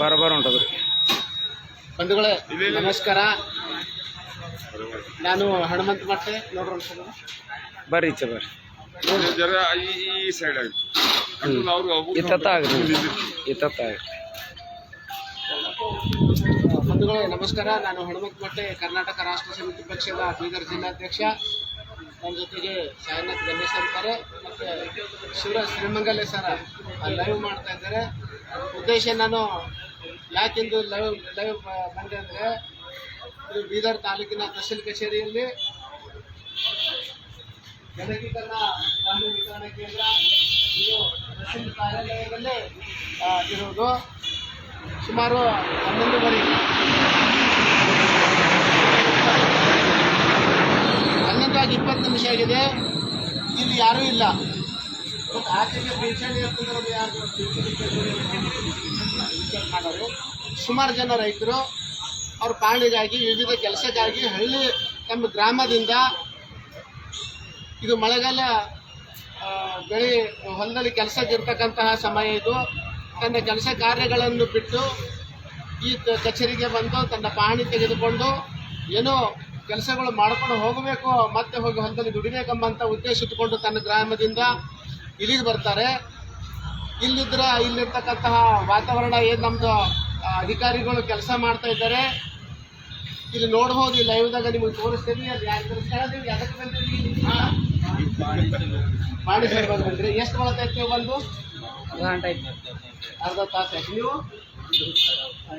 ಬರೋಬ್ಬರ ಹೊಂಟದ್ರಿ ಬಂಧುಗಳೇ ನಮಸ್ಕಾರ. ನಾನು ಹನುಮಂತ ಮಟ್ಟೆ ನೋಡ್ರಿ. ಬರ್ರಿ ಚ ಬರ್ರಿ. ಜರ ಈ ಸೈಡ್ ಅವ್ರು ಇತ್ತತ್ತ ಆಗ್ರಿ. ಇತ್ತತ್ತ ಆಗ್ರಿ. ಬಂಧುಗಳೇ ನಮಸ್ಕಾರ. ನಾನು ಹನುಮಂತ ಮಟ್ಟೆ ಕರ್ನಾಟಕ ರಾಷ್ಟ್ರ ಸಮಿತಿ ಪಕ್ಷದ ಬೀದರ್ ಜಿಲ್ಲಾಧ್ಯಕ್ಷ. ನನ್ನ ಜೊತೆಗೆ ಸಾಯಿನಾಥ್ ಗಣೇಶ್ ಅಂತಾರೆ ಮತ್ತು ಶಿವರಾಜ್ ಶ್ರೀಮಂಗಲೆ ಸರ ಲೈವ್ ಮಾಡ್ತಾ ಇದ್ದಾರೆ. ಉದ್ದೇಶ ನಾನು ಯಾಕೆಂದು ಲೈವ್ ಲೈವ್ ಬಂದೆ ಅಂದರೆ ಬೀದರ್ ತಾಲೂಕಿನ ತಹಸೀಲ್ ಕಚೇರಿಯಲ್ಲಿ ಗಣಕೀಕರಣ ಕಾನೂನು ವಿತರಣಾ ಕೇಂದ್ರ, ಇದು ತಹಸೀಲ್ ಕಾರ್ಯಾಲಯದಲ್ಲಿ ಇರೋದು ಸುಮಾರು ಹನ್ನೊಂದುವರೆ ಆಗಿದೆ. ಇಲ್ಲಿ ಯಾರೂ ಇಲ್ಲ. ಸುಮಾರು ಜನ ರೈತರು ಅವ್ರ ಪಾಳಿಗಾಗಿ, ವಿವಿಧ ಕೆಲಸಕ್ಕಾಗಿ ಹಳ್ಳಿ ನಮ್ಮ ಗ್ರಾಮದಿಂದ ಇದು ಮಳೆಗಾಲ ಬೆಳೆ ಹೊಲದಲ್ಲಿ ಕೆಲಸಕ್ಕಿರ್ತಕ್ಕಂತಹ ಸಮಯ ಇದು. ತನ್ನ ಕೆಲಸ ಕಾರ್ಯಗಳನ್ನು ಬಿಟ್ಟು ಈ ಕಚೇರಿಗೆ ಬಂದು ತನ್ನ ಪಾಣಿ ತೆಗೆದುಕೊಂಡು ಏನೋ ಕೆಲಸಗಳು ಮಾಡ್ಕೊಂಡು ಹೋಗಬೇಕು ಮತ್ತೆ ಹೋಗಿ ಹೊಲದಲ್ಲಿ ದುಡಿಬೇಕೆಂಬಂತ ಉದ್ದೇಶ ಇಟ್ಟುಕೊಂಡು ತನ್ನ ಗ್ರಾಮದಿಂದ ಇಲ್ಲಿಗೆ ಬರ್ತಾರೆ. ಇಲ್ಲಿದ್ರೆ ಇಲ್ಲಿರ್ತಕ್ಕಂತಹ ವಾತಾವರಣ ಏನು ನಮ್ಮದು ಅಧಿಕಾರಿಗಳು ಕೆಲಸ ಮಾಡ್ತಾ ಇದ್ದಾರೆ. ಇಲ್ಲಿ ನೋಡ್ಬೋದು ಈ ಲೈವ್ದಾಗ ನಿಮಗೆ ತೋರಿಸ್ತೀವಿ ಅಲ್ಲಿ ಯಾರು ಬಂದಿರಿ? ಮಾಡಿ ಬಂದ್ರಿ. ಎಷ್ಟು ನೀವು ಬಂದು ಅರ್ಧ ತಾಸು ಆಯ್ತು. ನೀವು?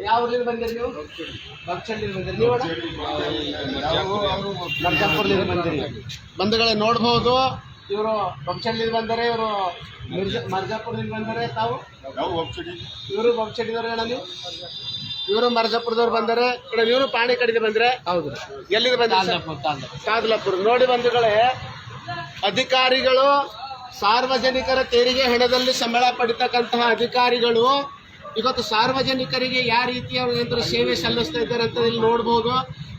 ಯಾವ ಊರಿಂದ ಬಂದಿರಿ ನೀವು? ಬಂದಿರಿ. ನೀವು ನರ್ಜಾಪುರದಿಂದ ಬಂದಿರಿ. ಬಂಧುಗಳೇ ನೋಡ್ಬೋದು. ಇವರು ಬಕ್ಸಂಡಿಂದ ಬಂದರೆ ಇವರು ಮಿರ್ಜಾ ಮರ್ಜಾಪುರದಿಂದ ಬಂದರೆ ತಾವು? ಇವರು ಬಕ್ಸಂಡಿದವ್ರು ಹೇಳ ನೀವು? ಇವರು ಮರ್ಜಾಪುರದವ್ರು ಬಂದರೆ ಇವರು ಪಾಣಿ ಕಡೆಗೆ ಬಂದ್ರೆ? ಹೌದು. ಎಲ್ಲಿಗೆ ಬಂದ್ರೆ ಕಾದಲಾಪುರ ನೋಡಿ ಬಂಧುಗಳೇ ಅಧಿಕಾರಿಗಳು ಸಾರ್ವಜನಿಕರ ತೆರಿಗೆ ಹಣದಲ್ಲಿ ಸಂಬಳ ಪಡಿತಕ್ಕಂತಹ ಅಧಿಕಾರಿಗಳು ಇವತ್ತು ಸಾರ್ವಜನಿಕರಿಗೆ ಯಾವ ರೀತಿಯ ಏನಂದ್ರೆ ಸೇವೆ ಸಲ್ಲಿಸ್ತಾ ಇದ್ದಾರೆ ಅಂತ ಇಲ್ಲಿ ನೋಡ್ಬೋದು.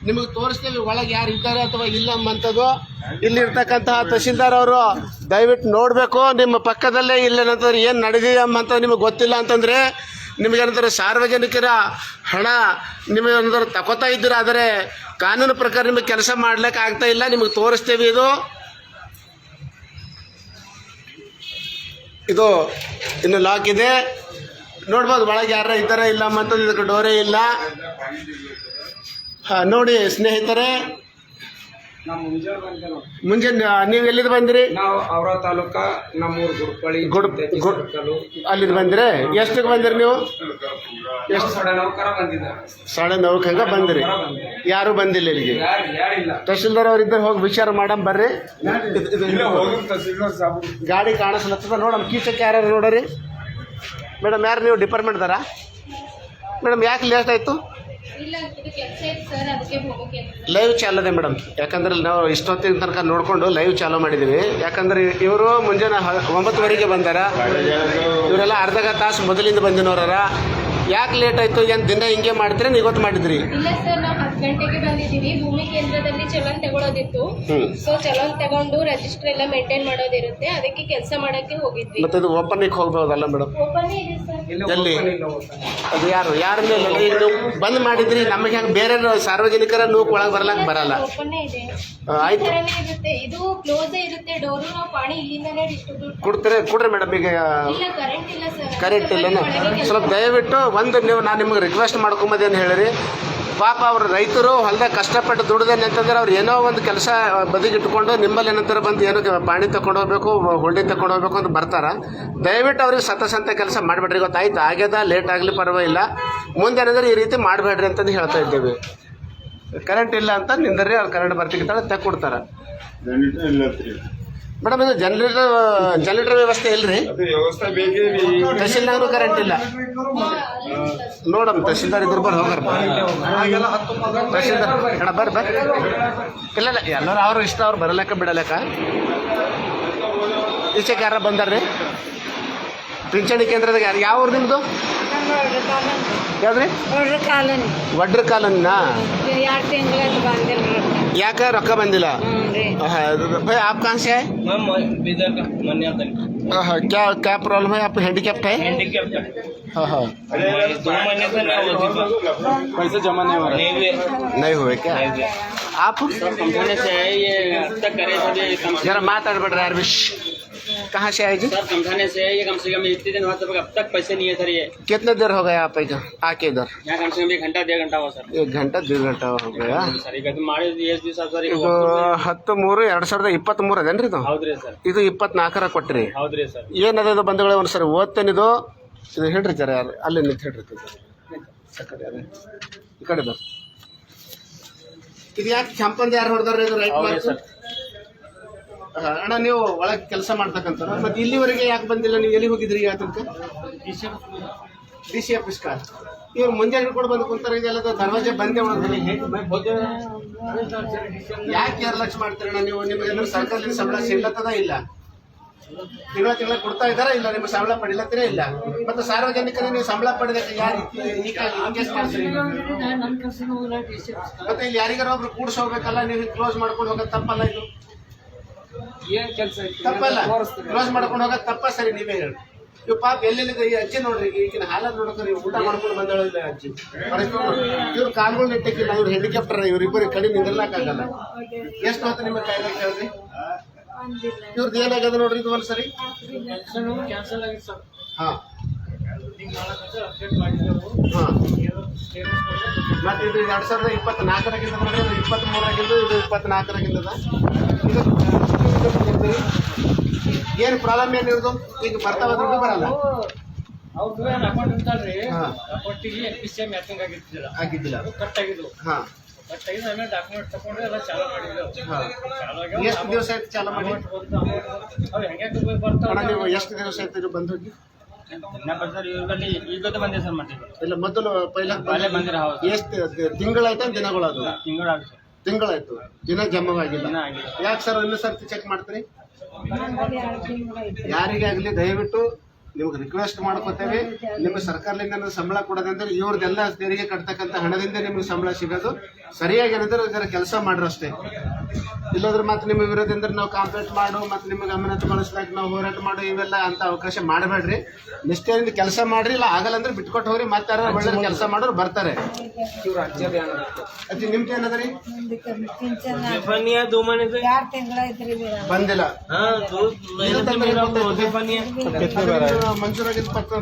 ನಿಮಗೆ ತೋರಿಸ್ತೇವೆ ಒಳಗೆ ಯಾರು ಇದ್ದಾರೆ ಅಥವಾ ಇಲ್ಲ ಎಂಬಂಥದ್ದು. ಇಲ್ಲಿರ್ತಕ್ಕಂತಹ ತಹಶೀಲ್ದಾರ್ ಅವರು ದಯವಿಟ್ಟು ನೋಡಬೇಕು. ನಿಮ್ಮ ಪಕ್ಕದಲ್ಲೇ ಇಲ್ಲ ಇಲ್ಲೇನಂತಂದ್ರೆ ಏನು ನಡೆದಿದೆ ಅಂತ ನಿಮಗೆ ಗೊತ್ತಿಲ್ಲ ಅಂತಂದರೆ ನಿಮಗೇನಂತಾರೆ ಸಾರ್ವಜನಿಕರ ಹಣ ನಿಮಗೇನಂತಾರೆ ತಗೋತಾ ಇದ್ದೀರಾ. ಆದರೆ ಕಾನೂನು ಪ್ರಕಾರ ನಿಮಗೆ ಕೆಲಸ ಮಾಡ್ಲಿಕ್ಕೆ ಆಗ್ತಾ ಇಲ್ಲ. ನಿಮಗೆ ತೋರಿಸ್ತೇವೆ ಇದು. ಇದು ಇನ್ನು ಲಾಕ್ ಇದೆ. ನೋಡ್ಬೋದು ಒಳಗೆ ಯಾರ ಇದ್ದಾರೆ ಇಲ್ಲ ಮತ್ತೊಂದು ಇದಕ್ಕೆ ಡೋರೆ ಇಲ್ಲ. ಹಾಂ ನೋಡಿ ಸ್ನೇಹಿತರೆ ಮುಂಜಾನೆ ನೀವು ಎಲ್ಲಿಂದ ಬಂದ್ರಿ? ನಾವು ಅವರ ತಾಲೂಕ ನಮ್ಮೂರು ಅಲ್ಲಿಂದ ಬಂದಿರಿ? ಎಷ್ಟಕ್ಕೆ ಬಂದಿರಿ ನೀವು? ಎಷ್ಟು? ಸಡ ನೌಕ ಹಂಗ ಬಂದಿರಿ. ಯಾರು ಬಂದಿಲ್ಲ ಇಲ್ಲಿಗೆ? ತಹಶೀಲ್ದಾರ್ ಅವ್ರ ಇದ್ದರೆ ಹೋಗಿ ವಿಚಾರ ಮಾಡಮ್ ಬರ್ರಿ. ಗಾಡಿ ಕಾಣಿಸ್ಲತ್ತದ ನೋಡಮ್ ಕೀಚಕ್ಕೆ ಯಾರು ನೋಡರಿ? ಮೇಡಮ್, ಯಾರು ನೀವು ಡಿಪಾರ್ಟ್ಮೆಂಟ್ದಾರ ಮೇಡಮ್, ಯಾಕೆ ಲೇಟ್ ಆಯಿತು? ಲೈವ್ ಚಾಲು ಇದೆ ಮೇಡಮ್. ಯಾಕಂದ್ರೆ ನಾವು ಇಷ್ಟೊತ್ತಿನ ತನಕ ನೋಡಿಕೊಂಡು ಲೈವ್ ಚಾಲು ಮಾಡಿದ್ದೀವಿ ಯಾಕಂದ್ರೆ ಇವರು ಮುಂಜಾನೆ ಒಂಬತ್ತುವರೆಗೆ ಬಂದಾರ. ಇವರೆಲ್ಲ ಅರ್ಧ ತಾಸು ಮೊದಲಿಂದ ಬಂದಿನವರ ಯಾಕೆ ಲೇಟ್ ಆಯ್ತು? ಏನು ದಿನ ಹಿಂಗೆ ಮಾಡ್ತೀರಿ? ನೀವು ಇವತ್ತು ಮಾಡಿದ್ರಿ? ಇಲ್ಲ ಸರ್ ನಾವು ಹತ್ತು ಗಂಟೆಗೆ ಬಂದಿದ್ದೀವಿ. ಭೂಮಿ ಕೇಂದ್ರದಲ್ಲಿ ಚಲನ್ ತಗೊಳೋದಿತ್ತು. ಸೊ ಚಲನ್ ತಗೊಂಡು ರಿಜಿಸ್ಟರ್ ಎಲ್ಲ ಮೇಂಟೈನ್ ಮಾಡೋದಿರುತ್ತೆ. ಅದಕ್ಕೆ ಕೆಲಸ ಮಾಡಕ್ಕೆ ಹೋಗಿದ್ವಿ. ಮತ್ತೆ ಇದು ಓಪನಿಗೆ ಹೋಗ್ಬೋದಲ್ಲ ಮೇಡಮ್ ಓಪನ್ ಇದೆ ಸರ್. ಎಲ್ಲಿ? ಅದು ಯಾರು? ಯಾರ ಮೇಲೆ ಇದು ಬಂದ್ ಮಾಡಿದ್ರಿ ನಮಗೆ ಹೆಂಗೆ ಬೇರೆ ಸಾರ್ವಜನಿಕರ ನೂಕ್ ಒಳಗೆ ಬರ್ಲಾಕ್ ಬರಲ್ಲ. ಓಪನ್ ಇದೆ. ಆ, ಆಯ್ತು. ಇದು ಕ್ಲೋಸ್ ಇರುತ್ತೆ. ಡೋರು ನಾವು ಪಾಣಿ ಇಲ್ಲಿಂದನೇ ಡಿಸ್ಟ್ರಿಬ್ಯೂಟ್ ಕೊಡ್ತೀರಿ? ಕೊಡ್ರಿ ಮೇಡಮ್ ಈಗ. ಇಲ್ಲ ಕರೆಂಟ್ ಇಲ್ಲ ಸರ್ ಕರೆಕ್ಟ್ ಇಲ್ಲನೇ. ಸ್ವಲ್ಪ ದಯವಿಟ್ಟು ಒಂದು ನೀವು ನಾನು ನಿಮ್ಗೆ ರಿಕ್ವೆಸ್ಟ್ ಮಾಡ್ಕೊಂಬದೇನು ಹೇಳಿರಿ. ಪಾಪ ಅವರು ರೈತರು ಹೊಲ್ದಾಗ ಕಷ್ಟಪಟ್ಟು ದುಡ್ದೇನೆ ಅಂತಂದ್ರೆ ಅವ್ರು ಏನೋ ಒಂದು ಕೆಲಸ ಬದಿಗಿಟ್ಟುಕೊಂಡು ನಿಮ್ಮಲ್ಲಿ ಏನಂತಾರೆ ಬಂದು ಏನೋ ಪಾಣಿ ತಗೊಂಡು ಹೋಗ್ಬೇಕು ಹೊಳ್ಳಿ ತಗೊಂಡು ಹೋಗ್ಬೇಕು ಅಂತ ಬರ್ತಾರೆ. ದಯವಿಟ್ಟು ಅವ್ರಿಗೆ ಸತಸಂತ ಕೆಲಸ ಮಾಡಬೇಡ್ರಿ. ಗೊತ್ತಾಯ್ತು? ಆಗ್ಯದ ಲೇಟ್ ಆಗಲಿ ಪರವಾಗಿಲ್ಲ. ಮುಂದೆ ಏನಂದ್ರೆ ಈ ರೀತಿ ಮಾಡಬೇಡ್ರಿ ಅಂತಂದು ಹೇಳ್ತಾ ಇದ್ದೇವೆ. ಕರೆಂಟ್ ಇಲ್ಲ ಅಂತ ನಿಂದ್ರಿ ಅವ್ರು ಕರೆಂಟ್ ಬರ್ತಿರ್ತಾಳೆ ತೆಕ್ಕೊಡ್ತಾರೆ. ಮೇಡಮ್ ಇದು ಜನರೇಟರ್ ಜನರೇಟರ್ ವ್ಯವಸ್ಥೆ ಇಲ್ರಿ? ತಹಶೀಲ್ದಾರ್ನು ಕರೆಂಟ್ ಇಲ್ಲ. ನೋಡಮ್ ತಹಶೀಲ್ದಾರ್ ಇದ್ರ ಬರ್ರಿ ಹೋಗಾರ ತಹಶೀಲ್ದಾರ್ ಅಣ್ಣ ಬರ್ರಿ ಬರ್ರಿ. ಇಲ್ಲ ಇಲ್ಲ ಎಲ್ಲರೂ ಅವ್ರು ಇಷ್ಟ ಅವ್ರು ಬರಲಕ್ಕ ಬಿಡಲಕ್ಕ. ಈಚೆಗೆ ಯಾರ ಬಂದಾರ್ರಿ ಪಿಂಚಣಿ ಕೇಂದ್ರದಾಗ ಯಾರು ಯಾವ ಊರು ನಿಮ್ಮದು ಯಾವ್ದ್ರಿ? ಕಾಲನಿ ವಡ್ರ ಕಾಲನ್ನ? ಯಾಕೆ ರೊಕ್ಕ ಬಂದಿಲ್ಲ? ಆಪ್ हाँ, हाँ, हाँ क्या क्या प्रॉब्लम है? आप हैंडीकैप्ट है? हाँ हाँ। पैसे जमा नहीं हो रहे। नहीं हुए। क्या? आप? कंपनी से ये जरा माता बड़ रहा है कहाँ से आए जी सर समझाने से ये कम से कम इतने दिन हुआ अब तक पैसे नहीं है सर ये। कितने देर हो गया आप इधर? आके इधर? यहाँ कम से कम एक घंटा डेढ़ घंटा हुआ सर। एक घंटा डेढ़ घंटा हो गया। ಇದು ಹತ್ತು ಮೂರು ಎರಡು ಸಾವಿರದ ಇಪ್ಪತ್ತ್ ಮೂರು ಅದೇನ್ರಿ ಇದು? ಇದು ಇಪ್ಪತ್ನಾಲ್ಕರ ಕೊಟ್ರಿ. ಹೌದ್ರಿ ಏನದ ಇದು ಬಂಧುಗಳೇ ಒಂದು ಸರಿ ಓದ್ತೇನಿದು? ಇದು ಹೇಳ್ರಿ ಸರ್ ಅಲ್ಲಿ ನಿಂತು ಹೇಳ್ರಿ ಈ ಕಡೆ ಇದು ಯಾಕೆ ಕೆಂಪಂದು ಯಾರು ಹೊಡೆದಾರ ಇದು ರೈಟ್ ಸರ್. ಅಣ್ಣ ನೀವು ಒಳಗೆ ಕೆಲಸ ಮಾಡ್ತಕ್ಕಂಥ ಮತ್ತೆ ಇಲ್ಲಿವರೆಗೆ ಯಾಕೆ ಬಂದಿಲ್ಲ? ನೀವು ಎಲ್ಲಿ ಹೋಗಿದ್ರಿ ಯಾ ತನಕ ಡಿ ಸಿ ಆಫೀಸ್ ಕಾರ್. ಇವ್ರು ಮುಂಜಾನೆ ಹಿಡ್ಕೊಂಡು ಬಂದು ಕುಂತಾರೆ. ಇದೆಲ್ಲ ದರ್ವಾಜೆ ಬಂದೇ ಒಳಗೆ ಯಾಕೆ ನಿರ್ಲಕ್ಷ್ಯ ಮಾಡ್ತೀರಣ್ಣ ನೀವು? ನಿಮ್ಗೆ ಸರ್ಕಾರದಿಂದ ಸಂಬಳ ಸಿಗ್ಲತ್ತದ ಇಲ್ಲ? ತಿಂಗಳ ತಿಂಗಳ ಕೊಡ್ತಾ ಇದಾರ ಇಲ್ಲ? ನಿಮ್ಮ ಸಂಬಳ ಪಡಿಲತ್ತೀರ ಇಲ್ಲ? ಮತ್ತೆ ಸಾರ್ವಜನಿಕರಿಗೆ ನೀವು ಸಂಬಳ ಪಡೆದಕ್ಕೆ ಯಾರು ಮತ್ತೆ ಇಲ್ಲಿ ಯಾರಿಗಾರ ಒಬ್ರು ಕೂಡ್ಸ ಹೋಗ್ಬೇಕಲ್ಲ ನೀವು ಕ್ಲೋಸ್ ಮಾಡ್ಕೊಂಡು ಹೋಗೋದು ತಪ್ಪಲ್ಲ ಇದು? ಏನ್ ಕೆಲಸ ತಪ್ಪಲ್ಲ. ಕ್ಲೋಸ್ ಮಾಡ್ಕೊಂಡು ಹೋಗ ತಪ್ಪ ಸರಿ ನೀವೇ ಹೇಳಿ. ಇವ್ ಪಾಪ ಎಲ್ಲೆಲ್ಲಿದೆ ಈ ಅಜ್ಜಿ ನೋಡ್ರಿ ಈಗಿನ ಹಾಲ ನೋಡ್ಕೊಂಡ್ರಿ ಊಟ ಮಾಡ್ಕೊಂಡು ಬಂದಳ ಇಲ್ಲ ಅಜ್ಜಿ. ಇವ್ರು ಕಾಲ್ಗಳು ನೆಟ್ಟಕ್ಕಿಲ್ಲ ಇವ್ರು ಹೆಲಿಕಾಪ್ಟರ್ ಇವ್ರಿಬ್ಬರಿಗೆ ಕಡಿಮೆ ನಿಂದಿರ್ಲಾಕಾಗಲ್ಲ ಎಷ್ಟು ಹೊತ್ತು ನಿಮ್ಮ ಕೈಗೆ ಕೇಳ್ರಿ ಇವ್ರದ್ದು ಏನಾಗದ ನೋಡ್ರಿ ಇದು ಒಂದ್ಸರಿ? ಹಾ. ಹಾ. ಮತ್ತೆ ಇದು ಎರಡ್ ಸಾವಿರದ ಇಪ್ಪತ್ನಾಲ್ಕರಾಗಿಂದ ನೋಡ್ರಿ ಇಪ್ಪತ್ತ್ ಮೂರಾಗಿದ್ದು ಇದು ಇಪ್ಪತ್ನಾಲ್ಕರಾಗಿಂದದ? ಏನು ಪ್ರಾಬ್ಲಮ್ ಏನು ಈಗ ಬರ್ತಾವ ದುಡ್ಡು ಬರಲ್ಲ. ಅವ್ರದ್ದು ಏನು ಅಕೌಂಟ್ ಇರ್ತಲ್ರಿ ಹಾ. ಅಕೌಂಟಿಗೆ N P C M matching ಆಗಿದ್ದಿಲ್ಲ. ಅದು ಕಟ್ ಆಗಿದ್ವು ಹಾ. ಕಟ್ ಆಗಿದ್ದು ಆಮೇಲೆ ಡಾಕ್ಯುಮೆಂಟ್ ತಗೊಂಡು ಎಲ್ಲ ಚಾಲು ಮಾಡಿದ್ವು ಹಾ. ಚಾಲು ಆಗ್ಯಾವ ಎಷ್ಟು ದಿವಸ ಆಯ್ತು ಚಾಲು ಮಾಡಿ? ಅವ್ರು ಹೆಂಗೆ ಬರ್ತಾವ ನೀವು ಎಷ್ಟು ದಿವಸ ಆಯ್ತು ಬಂದು ಇವತ್ತು ಬಂದೆ ಸರ್ ಮತ್ತೆ ಇಲ್ಲ ಮೊದಲು ಪೈಲ ಬಂದಿರ ಎಷ್ಟು ತಿಂಗಳಾಯ್ತಾ ದಿನಗಳಾದ ತಿಂಗಳಾಗ ಸರ್. ತಿಂಗಳಾಯ್ತು. ದಿನ ಜಮವಾಗಿಲ್ಲ. ಯಾಕೆ ಸರ್ ಇನ್ನೂ ಸರ್ತಿ ಚೆಕ್ ಮಾಡ್ತೀರಿ? ಯಾರಿಗೆ ಆಗಲಿ ದಯವಿಟ್ಟು ನಿಮ್ಗೆ ರಿಕ್ವೆಸ್ಟ್ ಮಾಡ್ಕೋತೇವೆ. ನಿಮ್ಗೆ ಸರ್ಕಾರದಿಂದ ಸಂಬಳ ಕೊಡೋದಂದ್ರೆ ಇವ್ರದ್ದೆಲ್ಲ ತೆರಿಗೆ ಕಟ್ತಕ್ಕಂಥ ಹಣದಿಂದ ನಿಮ್ಗೆ ಸಂಬಳ ಸಿಗೋದು. ಸರಿಯಾಗಿ ಏನಂದ್ರೆ ಇದರ ಕೆಲಸ ಮಾಡ್ರಿ ಅಷ್ಟೇ ಇಲ್ಲಾಂದ್ರೆ ಮತ್ತೆ ನಿಮ್ಮ ವಿರೋಧ ಅಂದ್ರೆ ನಾವು ಕಾಂಪ್ಲೇಂಟ್ ಮಾಡು ಮತ್ತು ನಿಮಗೆ ಅಮಾನತು ಬಳಸ್ಲಾಕ ನಾವು ಹೋರಾಟ ಮಾಡು ಇವೆಲ್ಲ ಅಂತ ಅವಕಾಶ ಮಾಡಬೇಡ್ರಿ. ನಿಷ್ಠೆಯಿಂದ ಕೆಲಸ ಮಾಡ್ರಿ ಇಲ್ಲ ಆಗಲ್ಲ ಅಂದ್ರೆ ಬಿಟ್ಕೊಟ್ಟು ಹೋಗ್ರಿ ಮತ್ತೆ ಯಾರು ಒಳ್ಳೆ ಕೆಲಸ ಮಾಡೋರು ಬರ್ತಾರೆ. ಅಜ್ಜಿ ನಿಮ್ದು ಏನದ್ರಿ ಬಂದಿಲ್ಲ. ಮಂಜೂರ್ ಪತ್ರ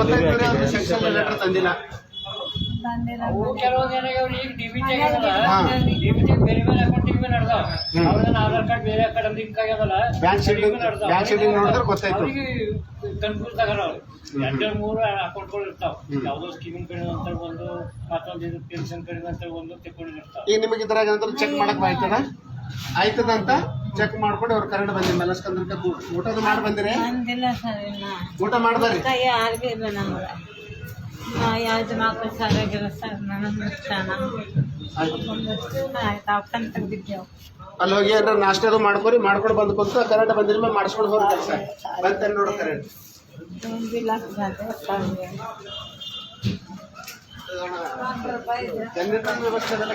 ಗೊತ್ತಾಗ್ತದೆ ಸೆಕ್ಷನ್ ಲೆಟರ್ ತಂದಿಲ್ಲ. ಬ್ಯಾಂಕ್ ನೋಡಿದ್ರೆ ಗೊತ್ತಾಯ್ತು. ಕನ್ಫ್ಯೂಸ್ ಎರಡು ಮೂರು ಅಕೌಂಟ್ಗಳು ಇರ್ತಾವ. ಯಾವುದೋ ಸ್ಕೀಮ್ ಅಂತ ಒಂದು ಮತ್ತೊಂದು ಇದು ಪೆನ್ಷನ್ ಕಡೆ ಅಂತ ಒಂದು ತಗೊಂಡಿರ್ತಾವ ಈಗ ನಿಮಗೆ ಇದ್ರಾಗ ಏನಾದ್ರು ಚೆಕ್ ಮಾಡಕ್ ಆಯ್ತದ ಆಯ್ತದಂತ ಚೆಕ್ ಮಾಡ್ಕೊಂಡು ಅವ್ರು ಕರೆಂಟ್ ಬಂದಿ ಮೆಲಸ್ಕಂದ್ರೆ ಊಟದ ಮಾಡಿ ಬಂದಿರಿ? ಬಂದಿಲ್ಲ ಸರ್ ಇನ್ನ. ಊಟ ಮಾಡ್ಬಾರಿ ಯಾವ್ದು ಮಕ್ಕಳು ಸರಿಯಾಗಿಲ್ಲ ಸರ್ ನನಗೆ ಆಯ್ತು ತೆಗ್ದಿದ್ದೇವು ಅಲ್ಲಿ ಹೋಗಿ ಏನಾರ ನಾಷ್ಟದು ಮಾಡ್ಕೊರಿ ಮಾಡ್ಕೊಂಡು ಬಂದು ಕೂತು ಕರೆಂಟ್ ಬಂದಿರ ಮೇಲೆ ಮಾಡಿಸ್ಕೊಂಡು ಹೋಗಿ ಕೆಲಸ. ಬಂತ ನೋಡು ಕರೆಂಟ್. ತುಂಬಿಲ್ಲ ಜನರೇಟರ್ ವ್ಯವಸ್ಥೆ ಅದೆಲ್ಲ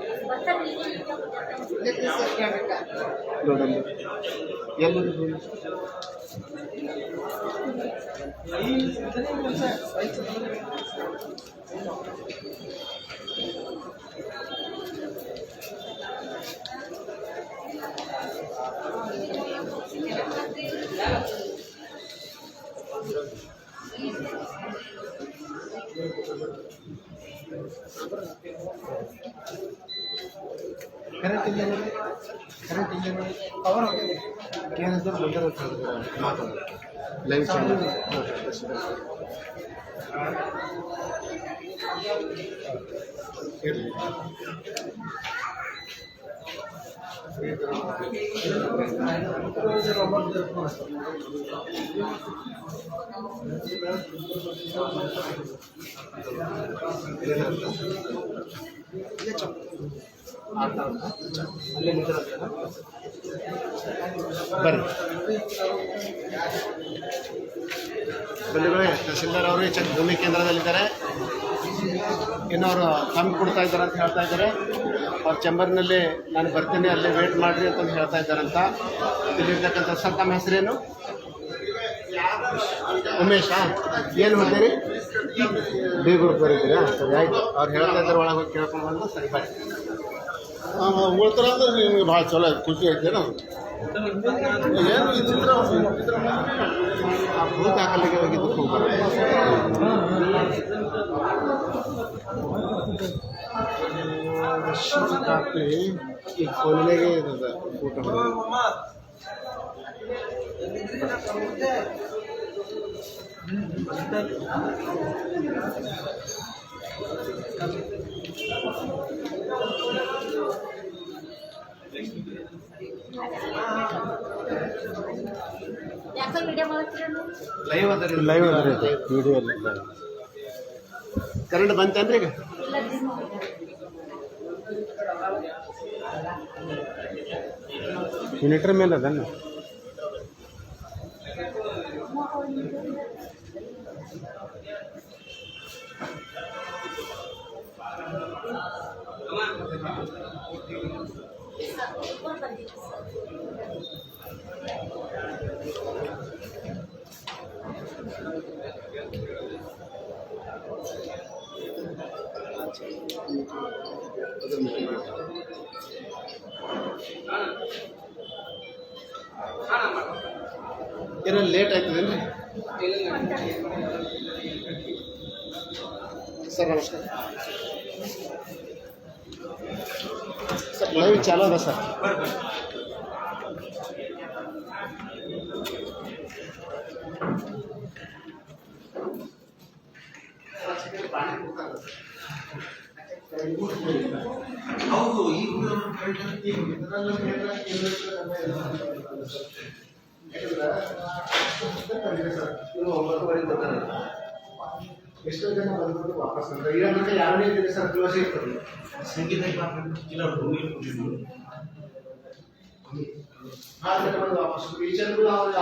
ಕೇಳೋದು ನೋಡಮ್ಮ ಎಲ್ಲಿದೆ ಕರೆಂಟ್ ಇಲ್ಲ ನೋಡಿ ಕರೆಂಟ್ ಇಲ್ಲ ನೋಡಿ ಪವರ್ ಹೋಗಿದೆ ಕೇಳಿದ್ರೆ ಬಂದಿರೋ ಮಾತಾಡೋದು ಲೈವ್ ಚಾನಲ್ ಇರಲಿ ಬರ್ರಿ. ಬಂಧುಗಳೇ, ತಹಸೀಲ್ದಾರ್ ಅವರು ಈ ಚೆಕ್ ಭೂಮಿ ಕೇಂದ್ರದಲ್ಲಿದ್ದಾರೆ. ಇನ್ನು ಅವರು ತಂದು ಕೊಡ್ತಾ ಇದ್ದಾರೆ ಅಂತ ಹೇಳ್ತಾ ಇದ್ದಾರೆ. ಅವ್ರ ಚೆಂಬರ್ನಲ್ಲಿ ನಾನು ಬರ್ತೀನಿ, ಅಲ್ಲಿ ವೇಟ್ ಮಾಡಿರಿ ಅಂತ ಹೇಳ್ತಾ ಇದ್ದಾರಂತ. ಇಲ್ಲಿರ್ತಕ್ಕಂಥ ಸರ್, ತಮ್ಮ ಹೆಸರೇನು? ಉಮೇಶಾ. ಏನು ಹೊಡ್ತೀರಿ ಬಿ ಗ್ರೂಪ್ ಬರೀತೀರಾ? ಸರಿ, ಆಯ್ತು. ಅವ್ರು ಹೇಳ್ತಾ ಇದ್ದಾರೆ, ಒಳಗೆ ಹೋಗಿ ಕೇಳ್ಕೊಂಡು ಬಂದು ಸರಿ, ಬಾಯ್. ಉಳ್ತಾರ ಅಂದ್ರೆ ನಿಮ್ಗೆ ಭಾಳ ಚಲೋ ಆಯ್ತು ಖುಷಿ ಐತೇನು ಏನು ಇದ್ದಿದ್ರೆ ಆ ಭೂತ ಹಾಕಲಿಕ್ಕೆ ಹೋಗಿದ್ದು ಹೋಗ್ಬಾರ್ದು ಕಾಪಿ ಈ ಫೋನಿನಾಗೆ ಇರ್ತದೆ photo live live video current ಬಂತೇನ್ರಿ ಈಗ? ಮೇಲೆ ಅದನ್ನ. ಏನೋ ಲೇಟ್ ಆಯ್ತದೇನ್ರಿ? ಸರ್ ನಮಸ್ಕಾರ. ಸರ್ ಲೈವ್ ಚಾಲೂ ಅದ ಸರ್. ಎಷ್ಟೋ ಜನ ಬಂದ್ಬಿಟ್ಟು ವಾಪಸ್ ಬರ್ತಾರೆ ಈಗ ಯಾರನೇ ದಿನ ಸರ್ ಕ್ಲೋಸ್ ಇರ್ತದೆ ಸಂಗೀತ ಭಾಳ ಜನ ಬಂದು ವಾಪಸ್ ಟೀಚರ್ಗಳು ಅವ್ರು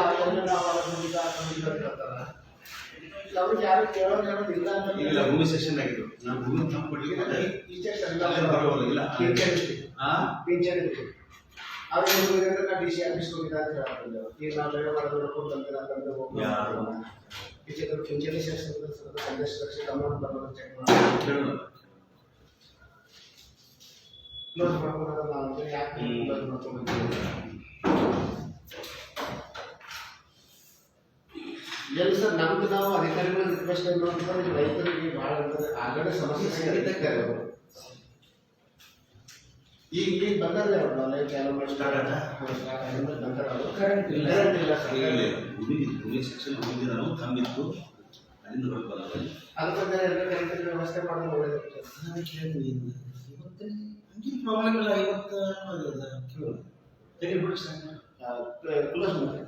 ಅವಾಗ ಮುಂದಿದ್ದ ಮುಂದಿದ್ದ ಅಂತ ಹೇಳ್ತಾರ. ಇಲ್ಲ ಅವ್ರಿಗೆ ಯಾರು ಕೇಳೋರು ಹೇಳೋದು ಇಲ್ಲ ಅಂತ ಇಲ್ಲ ಭೂಮಿ ಸೆಷನ್ ಆಗಿದ್ರು ನಾನು ಭೂಮಿ ಬರೋಲ್ಲ, ಇಲ್ಲ. ಪಿಂಚಣಿ ಆ? ಪಿಂಚಣಿ ಇದೆ. ಅವ್ರು ಏನು ಹೇಳಿದ್ರೆ ನಾ ಡಿ ಸಿ ಆಫೀಸ್ ಹೋಗಿದ್ದ ಅಂತ ಹೇಳ್ತಾರೆ ಈಗ ನಾವು ಬೇರೆ ಮಾಡೋದು ನೋಡ್ಕೊಂಡು ಬಂದಿಲ್ಲ ಅಂತಂದ್ರೆ ಹೋಗ್ಬೋದು. ಯಾರು? ಟೀಚರ್ ಪಿಂಚಣಿ ಸೇರಿಸಿದ್ರೆ ಸ್ವಲ್ಪ ಸಂದೇಶ ಸುರಕ್ಷಿತ ಅಮೌಂಟ್ ಬರೋದು ಚೆಕ್ ಕ್ಲೋಸ್ ಮಾಡ್ಕೊಂಡು ನಾನು ಕ್ಲೋಸ್ ಮಾಡ್ಕೊಂಡಿದ್ದೀವಿ ಎಲ್ಲಿ ಸರ್ ನಮ್ದು ನಾವು ಅಧಿಕಾರಿಗಳ ರಿಕ್ವೆಸ್ಟ್ ಏನು ರೈತರಿಗೆ ಬಹಳ ಆಗಡೆ ಆಗಲೇ ಸಮಸ್ಯೆ ಅವರು ಈಗ ಈಗ ಬಂದಾರೆ ಅವ್ರು ನಾಳೆ ಸ್ಟಾರ್ಟ್? ಬಂದಾರ ಅವರು. ಕರೆಂಟ್ ಇಲ್ಲ. ಕರೆಂಟ್ ಇಲ್ಲ ಸರ್. ಇಲ್ಲ, ಇಲ್ಲ. ಭೂಮಿ ತಂಬಿತ್ತು ಅಲ್ಲಿಂದ ಬರ್ಬಲ್ಲ ಅದಕ್ಕೆ ಎಲ್ಲ ರೈತರಿಗೆ ವ್ಯವಸ್ಥೆ ಮಾಡೋದು ಪ್ರಾಬ್ಲಮ್ ಇಲ್ಲ ಇವತ್ತು ಕ್ಲೋಸ್ ಮಾಡಿ